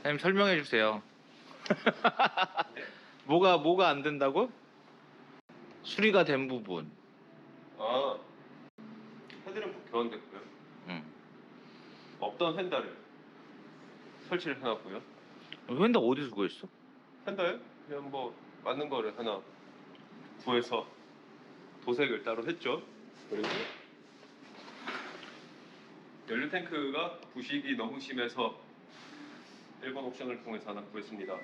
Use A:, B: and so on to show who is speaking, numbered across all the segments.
A: 사장님 설명해 주세요. 뭐가 뭐가 안 된다고? 수리가 된 부분.
B: 아 헤드램프 교환됐고요.
A: 응.
B: 없던 휀다를 설치를 해놨고요.
A: 휀다 어디서 구했어?
B: 휀다에 그냥 뭐 맞는 거를 하나 구해서 도색을 따로 했죠. 그리고 연료 탱크가 부식이 너무 심해서 일본 옵션을 통해서 하나 구했습니다.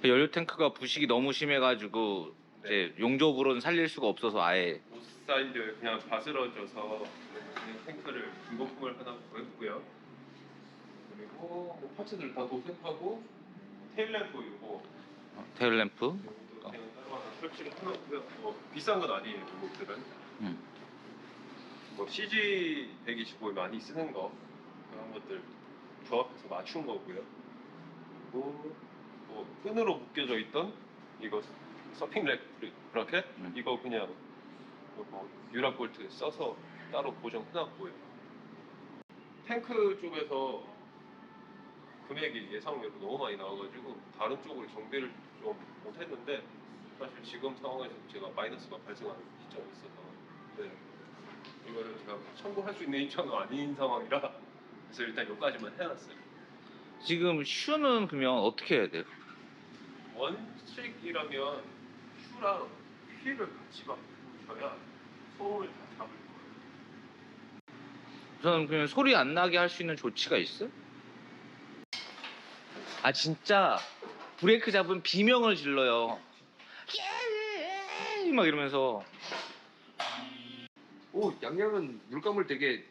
A: 그 연료 탱크가 부식이 너무 심해가지고 이제 용접으로는 살릴 수가 없어서 아예
B: 사이드 그냥 바스러져서 그냥 탱크를 중고품을 하나 구했고요. 그리고 뭐 파츠들 다 도색하고 테일램프 이거
A: 어, 테일램프.
B: 이것도 그냥 따로 하나 설치를 해놨고요. 뭐 비싼 건 아니에요, 이것들은.
A: 음.
B: 뭐 CG 125 많이 쓰는 거 그런 것들 조합해서 맞춘 거고요. 그리고 뭐 끈으로 묶여져 있던 이거 서핑 렉 브라켓
A: 음.
B: 이거 그냥 뭐 유라 볼트 써서 따로 고정해놨고요. 탱크 쪽에서 금액이 예상외로 너무 많이 나와가지고 다른 쪽으로 정비를 좀 못했는데 사실 지금 상황에서 제가 마이너스가 발생하는 시점이 있어서 네. 이거를 제가 청구할 수 있는 입장은 아닌 상황이라 그래서 일단 여기까지만 해놨어요.
A: 지금 슈는 그러면 어떻게 해야 돼?
B: 원칙이라면 슈랑 휠을 같이 바꾸셔야 소음을 다 잡을 거예요.
A: 우선 그냥 소리 안 나게 할 수 있는 조치가 있어? 아 진짜 브레이크 잡으면 비명을 질러요. 막 이러면서
C: 오 양양은 물감을 되게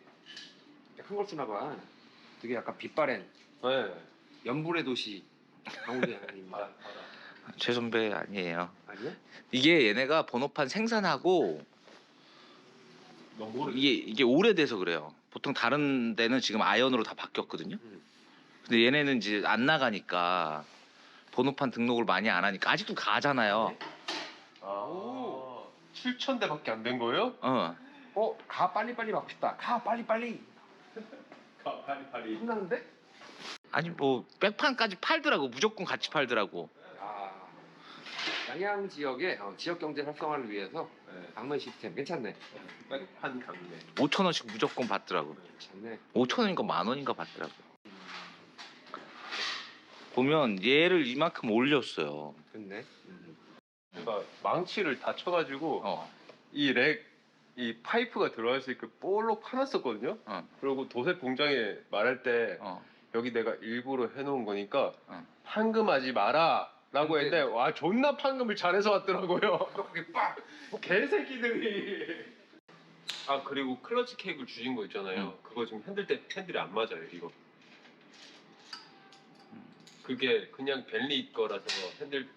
C: 약한 걸 쓰나 봐. 되게 약간 빛바랜
B: 네.
C: 연불의 도시 강우리.
B: 바다, 바다.
A: 제 선배 아니에요.
C: 아니야?
A: 이게 얘네가 번호판 생산하고
B: 너무.
A: 이게 이게 오래돼서 그래요. 보통 다른 데는 지금 아이언으로 다 바뀌었거든요.
C: 음.
A: 근데 얘네는 이제 안 나가니까 번호판 등록을 많이 안 하니까 아직도 가잖아요.
B: 아, 7천 대밖에 안 된 거예요?
A: 어.
C: 어, 가 빨리 빨리 바고 싶다. 가 빨리 빨리.
B: 가, 파리 파리.
C: 신나는데?
A: 아니 뭐 백판까지 팔더라고. 무조건 같이 팔더라고.
C: 아 양양 지역의 어, 지역 경제 활성화를 위해서
B: 네.
C: 방문 시스템 괜찮네.
B: 백판 강매.
A: 5천 원씩 무조건 받더라고.
C: 괜찮네.
A: 5천 원인가 만 원인가 받더라고. 보면 얘를 이만큼 올렸어요.
C: 좋네. 음.
B: 제가 망치를 다 쳐가지고
A: 어.
B: 이 렉, 이 파이프가 들어갈 수 있게 볼록 파놨었거든요.
A: 어.
B: 그리고 도색 공장에 말할 때
A: 어.
B: 여기 내가 일부러 해놓은 거니까
A: 어.
B: 판금하지 마라. 라고
C: 근데-
B: 했는데 와 존나 판금을 잘해서 왔더라고요.
C: 그게 빡.
B: 개새끼들이. 아 그리고 클러치 케이블 주신 거 있잖아요. 그거 지금 핸들 때 핸들이 안 맞아요. 이거. 그게 그냥 벨리 거라서 핸들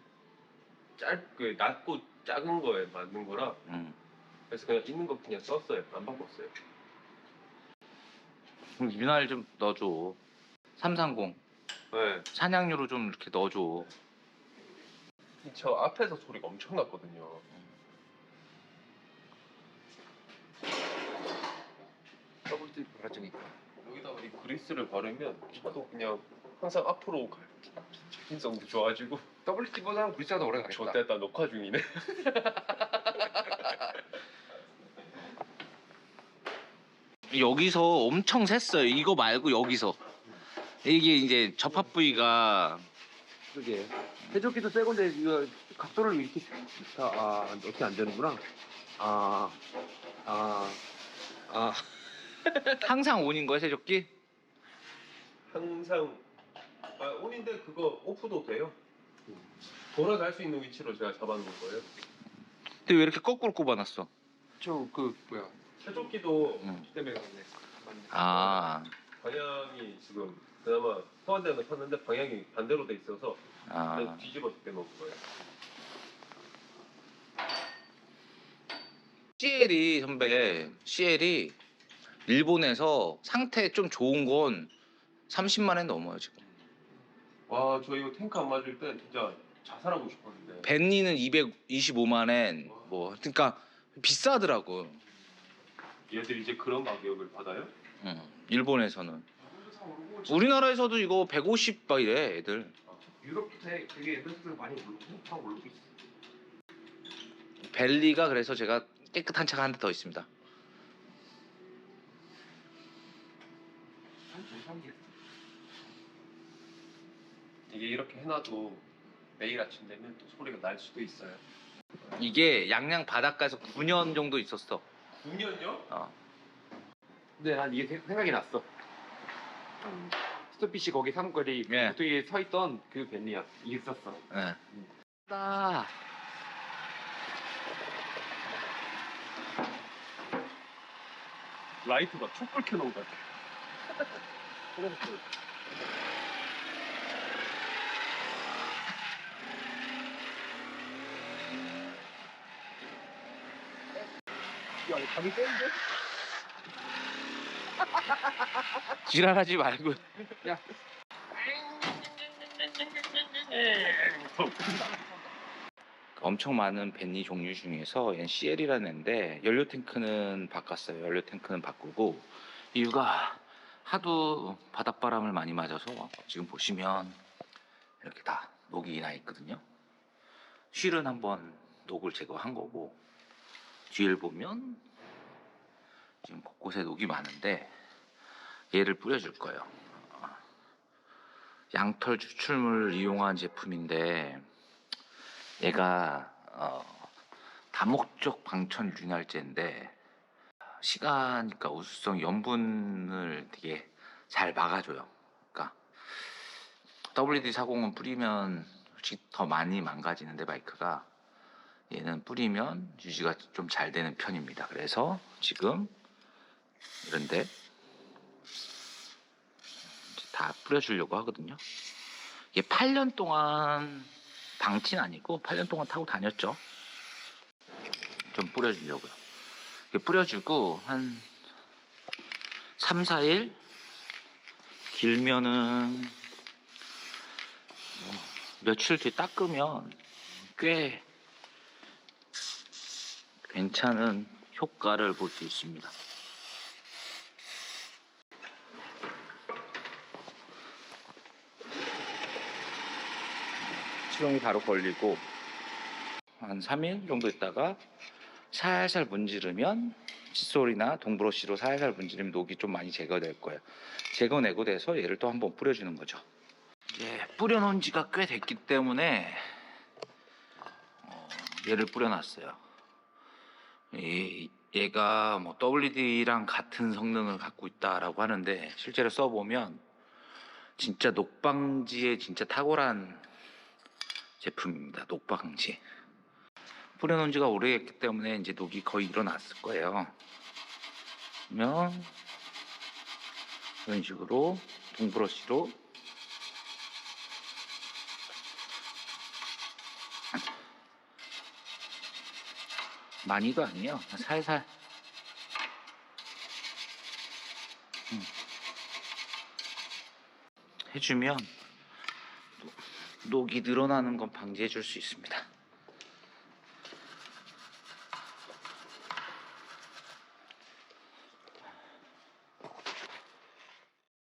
B: 짧그 낮고 작은 거에 맞는 거라
A: 음.
B: 그래서 그냥 있는 거 그냥 썼어요. 안 바꿨어요.
A: 그럼 윤활 좀 넣어줘. 330
B: 네.
A: 사냥류로 좀 이렇게 넣어줘.
B: 저 앞에서 소리가 엄청 났거든요.
C: 더블 바라주니까.
B: 여기다가 이 그리스를 바르면 차도 그냥 항상 앞으로 갈 접근성도 좋아지고
C: WT보다는 글자가 더 오래 가겠다.
B: 저때다 녹화 중이네.
A: 여기서 엄청 샜어요. 이거 말고 여기서. 이게 이제 접합 부위가
C: 그게 세조기도 새 건데 이거 각도를 이렇게 아, 아 어떻게 안 되는구나. 아, 아, 아.
A: 항상 온인 거야 세조끼?
B: 항상 아 온인데 그거 오프도 돼요. 돌아갈 수 있는 위치로 제가 잡아놓은 거예요.
A: 근데 왜 이렇게 거꾸로 꼽아놨어?
C: 저 그 뭐야?
B: 세조끼도
A: 음.
C: 때문에 갔네.
A: 아,
B: 방향이 지금 그나마 소환대는 탔는데 방향이 반대로 돼 있어서
A: 아.
B: 그냥 뒤집어서 빼놓은 거예요.
A: CL이 선배, CL이 일본에서 상태 좀 좋은 건 30만 엔 넘어요 지금.
B: 와 저 이거 탱크 안 맞을 때 진짜 자살하고 싶었는데.
A: 벤니는 225만 엔 뭐 그러니까 비싸더라고.
B: 얘들 이제 그런 가격을 받아요?
A: 응. 일본에서는. 우리나라에서도 이거 150 막 이래 애들.
C: 유럽도 되- 되게 에베레스트를 많이 다 오르고 있어.
A: 벨리가 그래서 제가 깨끗한 차가 한 대 더 있습니다.
C: 한.
B: 이게 이렇게 해놔도 매일 아침 되면 또 소리가 날 수도 있어요.
A: 이게 양양 바닷가에서 9년 정도 있었어.
B: 9년요?
A: 어.
C: 근데 난 이게 생- 생각이 났어. 음, 스토피시 거기 사무거리
A: 예.
C: 보통에 서 있던 그 벤리야. 이게 있었어.
A: 예. 나
B: 라이트가 촛불 켜놓은 것 같아. 야, 이거 감이 센데?
A: 지랄하지 말고. 엄청 많은 벤니 종류 중에서 얘는 CL이라는 애인데 연료 탱크는 바꿨어요. 연료 탱크는 바꾸고 이유가 하도 바닷바람을 많이 맞아서 지금 보시면 이렇게 다 녹이 나 있거든요. 휠은 한번 녹을 제거한 거고 뒤를 보면 지금 곳곳에 녹이 많은데 얘를 뿌려줄 거예요. 양털 추출물을 이용한 제품인데 얘가 어, 다목적 방천 윤활제인데 시가니까 우수성 염분을 되게 잘 막아줘요. 그러니까 WD-40은 뿌리면 솔직히 더 많이 망가지는데 바이크가 얘는 뿌리면 유지가 좀 잘 되는 편입니다. 그래서 지금 이런데 다 뿌려주려고 하거든요. 이게 8년 동안 방치는 아니고 8년 동안 타고 다녔죠. 좀 뿌려주려고요. 뿌려주고 한 3, 4일 길면은 뭐 며칠 뒤에 닦으면 꽤 괜찮은 효과를 볼 수 있습니다. 시동이 바로 걸리고 한 3일 정도 있다가 살살 문지르면 칫솔이나 동브러쉬로 살살 문지르면 녹이 좀 많이 제거될 거예요. 제거내고 돼서 얘를 또 한번 뿌려주는 거죠. 이제 뿌려놓은 지가 꽤 됐기 때문에 어, 얘를 뿌려놨어요. 이- 얘가 뭐 WD랑 같은 성능을 갖고 있다라고 하는데 실제로 써보면 진짜 녹방지에 진짜 탁월한 제품입니다. 녹방지. 뿌려놓은 지가 오래됐기 때문에 이제 녹이 거의 일어났을 거예요. 그러면 이런 식으로 동브러쉬로 많이도 아니에요. 살살. 음. 해주면 녹이 늘어나는 건 방지해 줄 수 있습니다.